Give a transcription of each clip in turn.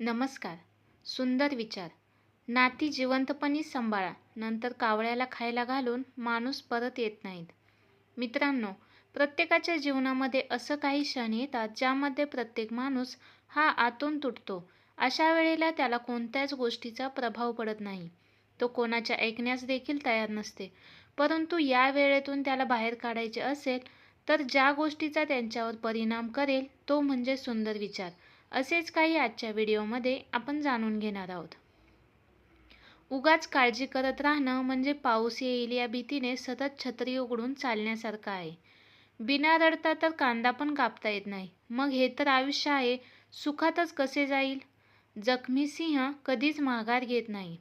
नमस्कार. सुंदर विचार. नाती जिवंतपणी सांभाळा नंतर कावळ्याला खायला घालून माणूस परत येत नाहीत. मित्रांनो प्रत्येकाच्या जीवनामध्ये असं काही क्षण येतात ज्यामध्ये प्रत्येक माणूस हा आतून तुटतो. अशा वेळेला त्याला कोणत्याच गोष्टीचा प्रभाव पडत नाही. तो कोणाच्या ऐकण्यास देखील तयार नसते. परंतु या वेळेतून त्याला बाहेर काढायचे असेल तर ज्या गोष्टीचा त्यांच्यावर परिणाम करेल तो म्हणजे सुंदर विचार. असेच काही आजच्या व्हिडिओमध्ये आपण जाणून घेणार आहोत. उगाच काळजी करत राहणं म्हणजे पाऊस येईल या भीतीने सतत छत्री उघडून चालण्यासारखं आहे. बिना रडता तर कांदा पण कापता येत नाही. मग हे तर आयुष्य आहे. सुखातच कसे जाईल? जखमी सिंह कधीच माघार घेत नाही.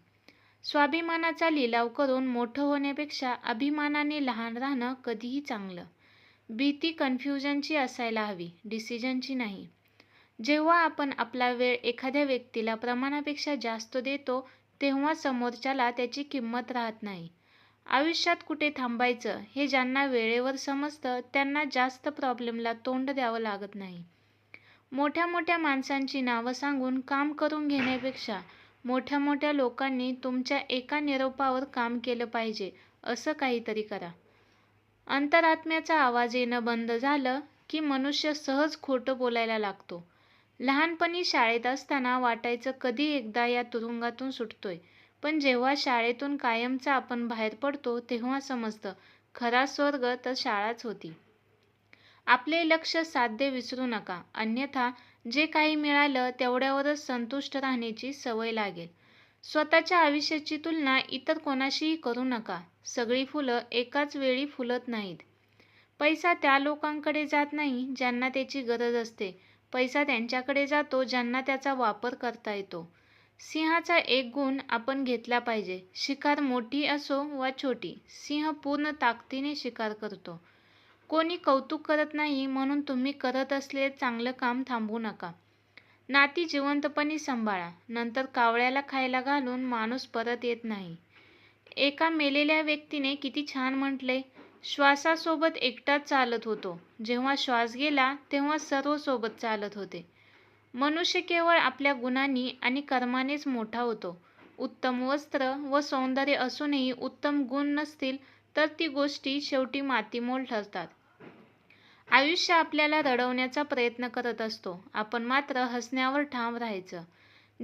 स्वाभिमानाचा लिलाव करून मोठं होण्यापेक्षा अभिमानाने लहान राहणं कधीही चांगलं. भीती कन्फ्युजनची असायला हवी. डिसिजनची नाही. जेव्हा आपण आपला वेळ एखाद्या व्यक्तीला प्रमाणापेक्षा जास्त देतो तेव्हा समोरच्याला त्याची किंमत राहत नाही. आयुष्यात कुठे थांबायचं हे ज्यांना वेळेवर समजतं त्यांना जास्त प्रॉब्लेमला तोंड द्यावं लागत नाही. मोठ्या मोठ्या माणसांची नावं सांगून काम करून घेण्यापेक्षा मोठ्या मोठ्या लोकांनी तुमच्या एका निरोपावर काम केलं पाहिजे असं काहीतरी करा. अंतरात्म्याचा आवाज येणं बंद झालं की मनुष्य सहज खोटं बोलायला लागतो. लहानपणी शाळेत असताना वाटायचं कधी एकदा या तुरुंगातून सुटतोय. पण जेव्हा शाळेतून कायमचा आपण बाहेर पडतो तेव्हा समजतं खरा स्वर्ग तर शाळाच होती. आपले लक्ष साध्य विसरू नका. अन्यथा जे काही मिळालं तेवढ्यावरच संतुष्ट राहण्याची सवय लागेल. स्वतःच्या आयुष्याची तुलना इतर कोणाशीही करू नका. सगळी फुलं एकाच वेळी फुलत नाहीत. पैसा त्या लोकांकडे जात नाही ज्यांना त्याची गरज असते. पैसा त्यांच्याकडे जातो ज्यांना त्याचा वापर करता येतो. सिंहाचा एक गुण आपण घेतला पाहिजे. शिकार मोठी असो वा छोटी सिंह पूर्ण ताकदीने शिकार करतो. कोणी कौतुक करत नाही म्हणून तुम्ही करत असलेले चांगलं काम थांबवू नका. नाती जिवंतपणे सांभाळा. नंतर कावळ्याला खायला घालून माणूस परत येत नाही. एका मेलेल्या व्यक्तीने किती छान म्हटले श्वासासोबत एकटाच चालत होतो. जेव्हा श्वास गेला तेव्हा सर्व सोबत चालत होते. मनुष्य केवळ आपल्या गुणांनी आणि कर्मानेच मोठा होतो. उत्तम वस्त्र व सौंदर्य असूनही उत्तम गुण नसतील तर ती गोष्टी शेवटी मातीमोल ठरतात. आयुष्य आपल्याला रडवण्याचा प्रयत्न करत असतो. आपण मात्र हसण्यावर ठाम राहायचं.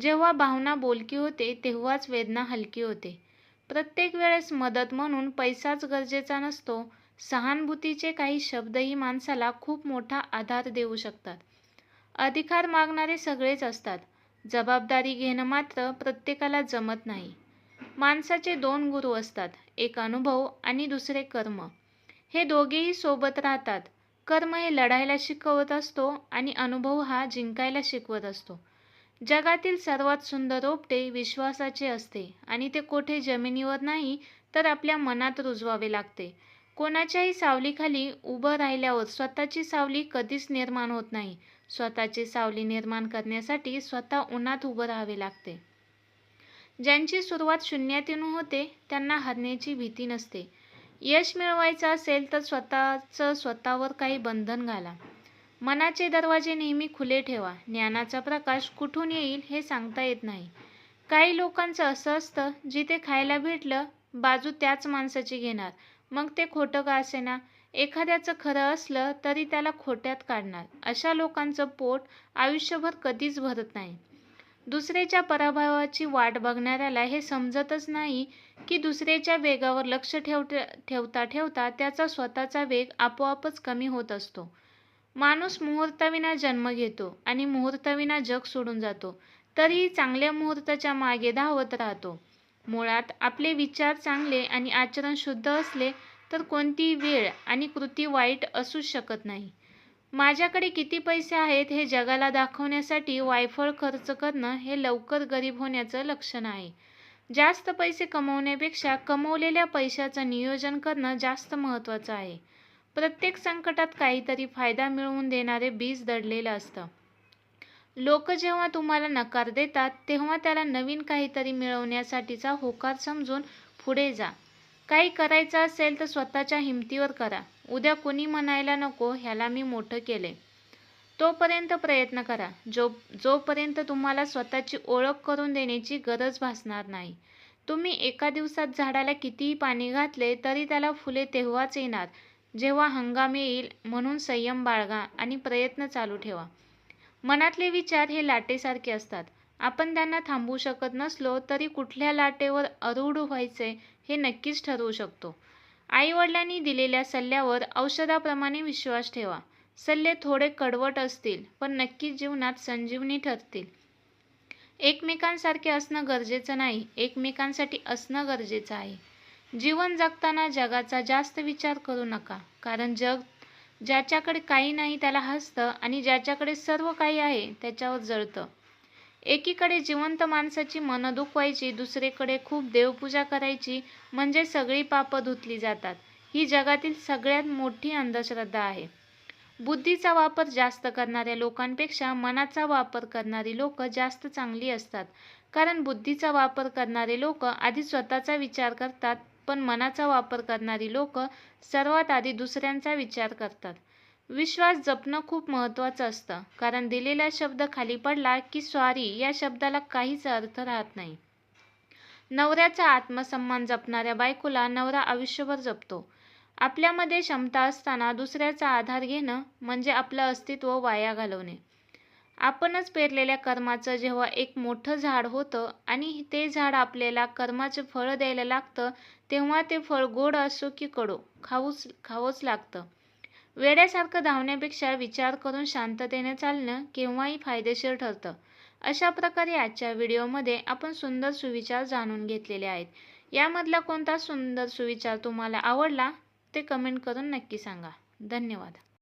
जेव्हा भावना बोलकी होते तेव्हाच वेदना हलकी होते. प्रत्येक वेळेस मदत म्हणून पैसाच गरजेचा नसतो. सहानुभूतीचे काही शब्दही माणसाला खूप मोठा आधार देऊ शकतात. अधिकार मागणारे सगळेच असतात. जबाबदारी घेणं मात्र प्रत्येकाला जमत नाही. माणसाचे दोन गुरु असतात. एक अनुभव आणि दुसरे कर्म. हे दोघेही सोबत राहतात. कर्म हे लढायला शिकवत असतो आणि अनुभव हा जिंकायला शिकवत असतो. जगातील सर्वात सुंदर रोपटे विश्वासाचे असते आणि ते कोठे जमिनीवर नाही तर आपल्या मनात रुजवावे लागते. कोणाच्याही सावलीखाली उभं राहिल्यावर स्वतःची सावली कधीच निर्माण होत नाही. स्वतःची सावली निर्माण करण्यासाठी स्वतः उन्हात उभं राहावे लागते. ज्यांची सुरुवात शून्यातून होते त्यांना हरण्याची भीती नसते. यश मिळवायचं असेल तर स्वतःचं स्वतःवर काही बंधन घाला. मनाचे दरवाजे नेहमी खुले ठेवा. ज्ञानाचा प्रकाश कुठून येईल हे सांगता येत नाही. काही लोकांचं असं असतं जिथे खायला भेटलं बाजू त्याच माणसाची घेणार. मग ते खोटं का असेना? एखाद्याचं खरं असलं तरी त्याला खोट्यात काढणार. अशा लोकांचं पोट आयुष्यभर कधीच भरत नाही. दुसऱ्याच्या पराभवाची वाट बघणाऱ्याला हे समजतच नाही की दुसऱ्याच्या वेगावर लक्ष ठेव ठेवता ठेवता त्याचा स्वतःचा वेग आपोआपच कमी होत असतो. माणूस मुहूर्ताविना जन्म घेतो आणि मुहूर्ताविना जग सोडून जातो. तरीही चांगल्या मुहूर्ताच्या मागे धावत राहतो. मुळात आपले विचार चांगले आणि आचरण शुद्ध असले तर कोणतीही वेळ आणि कृती वाईट असूच शकत नाही. माझ्याकडे किती पैसे आहेत हे जगाला दाखवण्यासाठी वायफळ खर्च करणं हे लवकर गरीब होण्याचं लक्षण आहे. जास्त पैसे कमवण्यापेक्षा कमवलेल्या पैशाचं नियोजन करणं जास्त महत्त्वाचं आहे. प्रत्येक संकटात काहीतरी फायदा मिळवून देणारे बीज दडलेलं असतं. लोक जेव्हा तुम्हाला नकार देतात तेव्हा त्याला नवीन काहीतरी मिळवण्यासाठीचा होकार समजून पुढे जा. काही करायचं असेल तर स्वतःच्या हिमतीवर करा. उद्या कोणी म्हणायला नको ह्याला मी मोठं केले तोपर्यंत प्रयत्न करा. जो जोपर्यंत तुम्हाला स्वतःची ओळख करून देण्याची गरज भासणार नाही. तुम्ही एका दिवसात झाडाला कितीही पाणी घातले तरी त्याला फुले तेव्हाच येणार. जेव्हा हंगाम येईल म्हणून संयम बाळगा आणि प्रयत्न चालू ठेवा. मनातले विचार हे लाटेसारखे असतात. आपण त्यांना थांबवू शकत नसलो तरी कुठल्या लाटेवर अरूढ व्हायचे हे नक्कीच ठरवू शकतो. आईवडिलांनी दिलेल्या सल्ल्यावर औषधाप्रमाणे विश्वास ठेवा. सल्ले थोडे कडवट असतील पण नक्कीच जीवनात संजीवनी ठरतील. एकमेकांसारखे असणं गरजेचं नाही. एकमेकांसाठी असणं गरजेचं आहे. जीवन जगताना जगाचा जास्त विचार करू नका. कारण जग ज्याच्याकडे काही नाही त्याला हसतं आणि ज्याच्याकडे सर्व काही आहे त्याच्यावर जळतं. एकीकडे जिवंत माणसाची मनं दुखवायची दुसरीकडे खूप देवपूजा करायची म्हणजे सगळी पापं धुतली जातात. ही जगातील सगळ्यात मोठी अंधश्रद्धा आहे. बुद्धीचा वापर जास्त करणाऱ्या लोकांपेक्षा मनाचा वापर करणारी लोक जास्त चांगली असतात. कारण बुद्धीचा वापर करणारे लोक आधी स्वतःचा विचार करतात पण मनाचा वापर करणारी लोक सर्वात आधी दुसऱ्यांचा विचार करतात. विश्वास जपणं खूप महत्त्वाचं असतं कारण दिलेला शब्द खाली पडला की स्वारी या शब्दाला काहीच अर्थ राहत नाही. नवऱ्याचा आत्मसन्मान जपणाऱ्या बायकोला नवरा आयुष्यभर जपतो. आपल्यामध्ये क्षमता असताना दुसऱ्याचा आधार घेणं म्हणजे आपलं अस्तित्व वाया घालवणे. आपणच पेरलेल्या कर्माचं जेव्हा एक मोठं झाड होतं आणि ते झाड आपल्याला कर्माचे फळ द्यायला लागतं तेव्हा ते फळ गोड असो की कडो खाऊच खावंच लागतं. वेड्यासारखं धावण्यापेक्षा विचार करून शांततेने चालणं केव्हाही फायदेशीर ठरतं. अशा प्रकारे आजच्या व्हिडिओमध्ये आपण सुंदर सुविचार जाणून घेतलेले आहेत. यामधला कोणता सुंदर सुविचार तुम्हाला आवडला ते कमेंट करून नक्की सांगा. धन्यवाद.